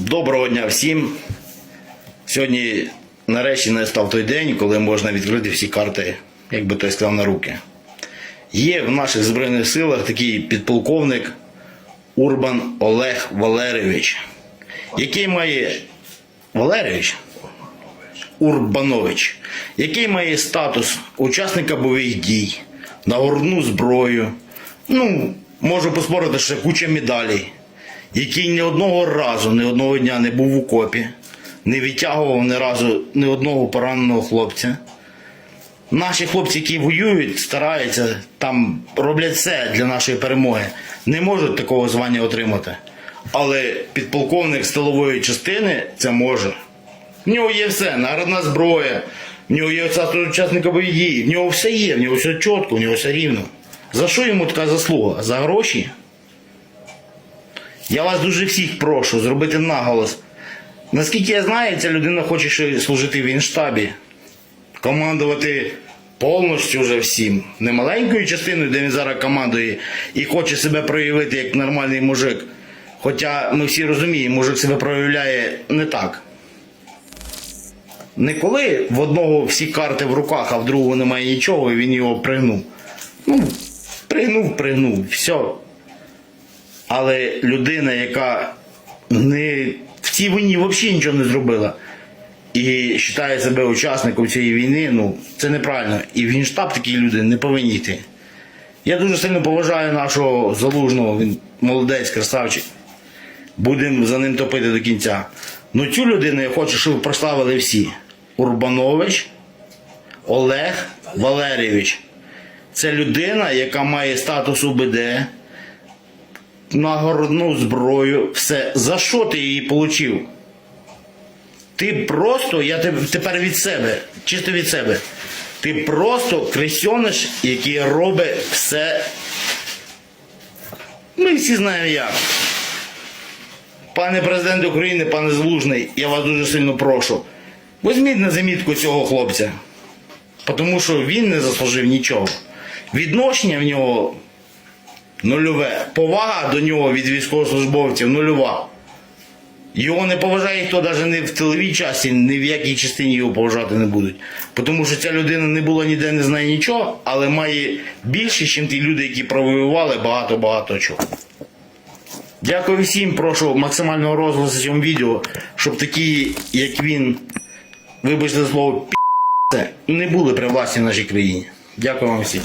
Доброго дня всім. Сьогодні нарешті настав той день, коли можна відкрити всі карти, як би той сказав, на руки. Є в наших Збройних силах такий підполковник Урбан Олег Валерійович, який має. Валерійович? Урбанович, який має статус учасника бойових дій, нагорну зброю. Ну, можу поспорити, що куча медалей, який ні одного разу, ні одного дня не був в окопі, не відтягував ні разу ні одного пораненого хлопця. Наші хлопці, які воюють, стараються, там роблять все для нашої перемоги, не можуть такого звання отримати. Але підполковник з тилової частини це може. В нього є все, народна зброя, в нього є учасника бойових дій, в нього все є, в нього все чітко, в нього все рівно. За що йому така заслуга? За гроші? Я вас дуже всіх прошу зробити наголос. Наскільки я знаю, ця людина хоче служити в Інштабі, командувати повністю вже всім. Не маленькою частиною, де він зараз командує, і хоче себе проявити як нормальний мужик. Хоча ми всі розуміємо, мужик себе проявляє не так. Не коли в одного всі карти в руках, а в другого немає нічого, і він його пригнув. Ну, пригнув, пригнув, все. Але людина, яка не в цій війні взагалі нічого не зробила і вважає себе учасником цієї війни, ну це неправильно. І в Генштаб такі люди не повинні йти. Я дуже сильно поважаю нашого залужного, він молодець, красавчик. Будемо за ним топити до кінця. Ну цю людину я хочу, щоб прославили всі. Урбанович Олег Валерійович. Це людина, яка має статус УБД, нагородну зброю, все. За що ти її отримав? Ти просто, я тепер від себе, чисто від себе. Ти просто кресьониш, який робить все. Ми всі знаємо як. Пане президент України, пане Залужний, я вас дуже сильно прошу. Візьміть на замітку цього хлопця. Тому що він не заслужив нічого. Відношення в нього нульове. Повага до нього від військовослужбовців нульова. Його не поважає ніхто навіть не в тиловій часі, ні в якій частині його поважати не будуть. Тому що ця людина не була ніде, не знає нічого, але має більше, ніж ті люди, які провоювали багато-багато чого. Дякую всім, прошу максимального розголосу цьому відео, щоб такі, як він, вибачте слово, пі***це, не були при власті в нашій країні. Дякую вам всім.